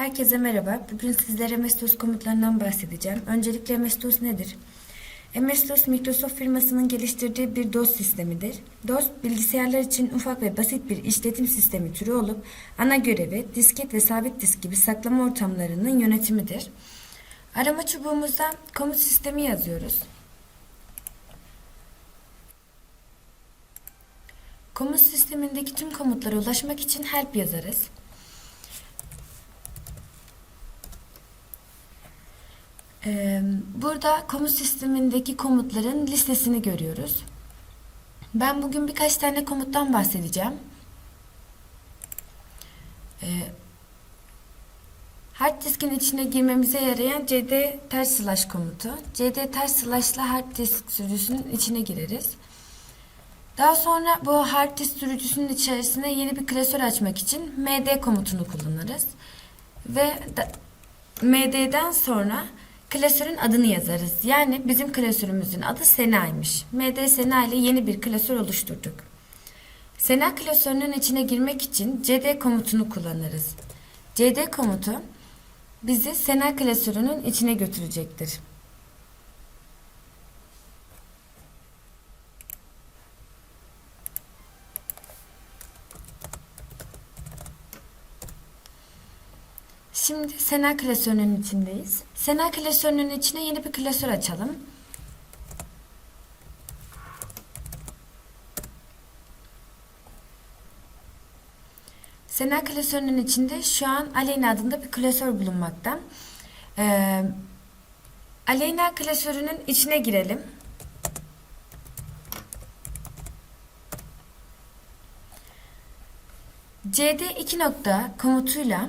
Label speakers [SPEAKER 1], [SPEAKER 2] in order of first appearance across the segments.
[SPEAKER 1] Herkese merhaba. Bugün sizlere MS-DOS komutlarından bahsedeceğim. Öncelikle MS-DOS nedir? MS-DOS Microsoft firmasının geliştirdiği bir DOS sistemidir. DOS bilgisayarlar için ufak ve basit bir işletim sistemi türü olup ana görevi disket ve sabit disk gibi saklama ortamlarının yönetimidir. Arama çubuğumuzda komut sistemi yazıyoruz. Komut sistemindeki tüm komutlara ulaşmak için help yazarız. Burada komut sistemindeki komutların listesini görüyoruz. Ben bugün birkaç tane komuttan bahsedeceğim. Hard diskin içine girmemize yarayan cd ters slash komutu. cd ters slash ile hard disk sürücüsünün içine gireriz. Daha sonra bu hard disk sürücüsünün içerisine yeni bir klasör açmak için md komutunu kullanırız. Ve md'den sonra klasörün adını yazarız. Yani bizim klasörümüzün adı Sena'ymış. md Sena ile yeni bir klasör oluşturduk. Sena klasörünün içine girmek için cd komutunu kullanırız. cd komutu bizi Sena klasörünün içine götürecektir. Şimdi Sena klasörünün içindeyiz. Sena klasörünün içine yeni bir klasör açalım. Sena klasörünün içinde şu an Aleyna adında bir klasör bulunmakta. Ee, Aleyna klasörünün içine girelim. CD 2 nokta komutuyla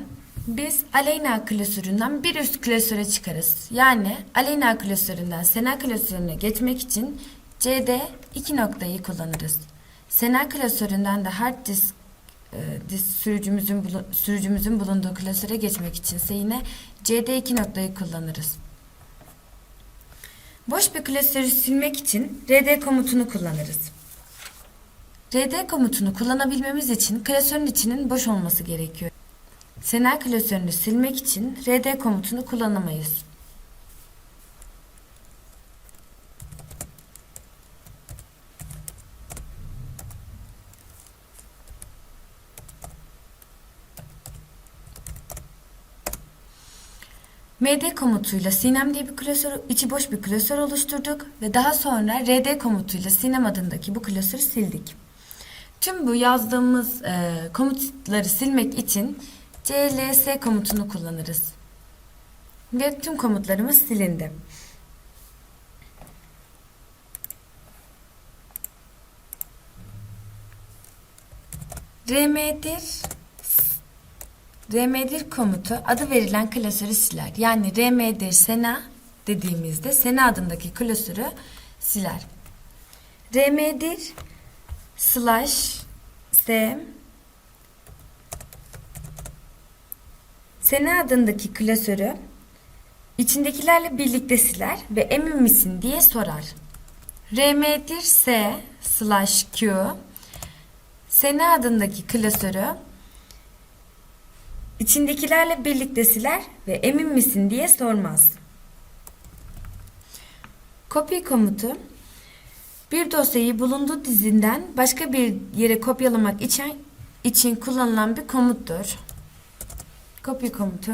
[SPEAKER 1] biz Aleyna klasöründen bir üst klasöre çıkarız. Yani Aleyna klasöründen Sena klasörüne geçmek için CD 2 noktayı kullanırız. Sena klasöründen de hard disk e, disk sürücümüzün sürücümüzün bulunduğu klasöre geçmek için ise yine CD2 noktayı kullanırız. Boş bir klasörü silmek için RD komutunu kullanırız. RD komutunu kullanabilmemiz için klasörün içinin boş olması gerekiyor. Sena klasörünü silmek için RD komutunu kullanamayız. MD komutuyla Sinem diye bir klasör, içi boş bir klasör oluşturduk ve daha sonra RD komutuyla Sinem adındaki bu klasörü sildik. Tüm bu yazdığımız e, komutları silmek için cls komutunu kullanırız. Ve tüm komutlarımız silindi. rmdir rmdir komutu adı verilen klasörü siler. Yani rmdir sena dediğimizde sena adındaki klasörü siler. rmdir slash s Sena adındaki klasörü içindekilerle birlikte siler ve emin misin diye sorar. rm'dir s slash q Sena adındaki klasörü içindekilerle birlikte siler ve emin misin diye sormaz. Copy komutu bir dosyayı bulunduğu dizinden başka bir yere kopyalamak için için kullanılan bir komuttur. Copy komutu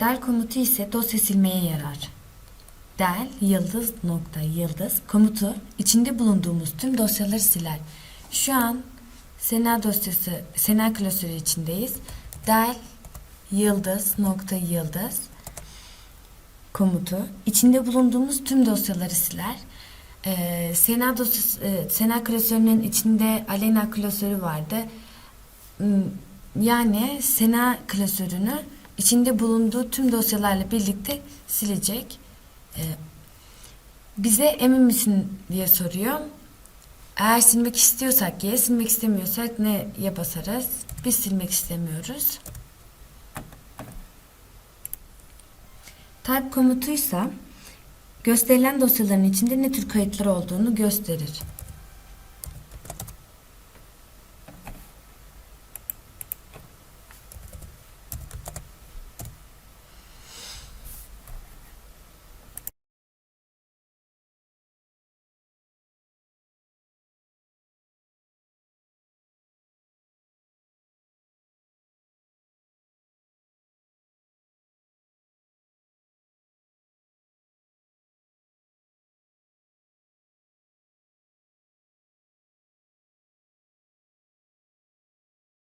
[SPEAKER 1] del komutu ise dosya silmeye yarar. Del yıldız nokta yıldız komutu içinde bulunduğumuz tüm dosyaları siler. Şu an Sena dosyası Sena klasörü içindeyiz. Del yıldız nokta yıldız komutu içinde bulunduğumuz tüm dosyaları siler. Ee, Sena dosyası e, Sena klasörünün içinde Alena klasörü vardı. Yani Sena klasörünü içinde bulunduğu tüm dosyalarla birlikte silecek. Ee, bize emin misin diye soruyor. Eğer silmek istiyorsak ya silmek istemiyorsak ne ya basarız? Biz silmek istemiyoruz. Type komutuysa gösterilen dosyaların içinde ne tür kayıtlar olduğunu gösterir.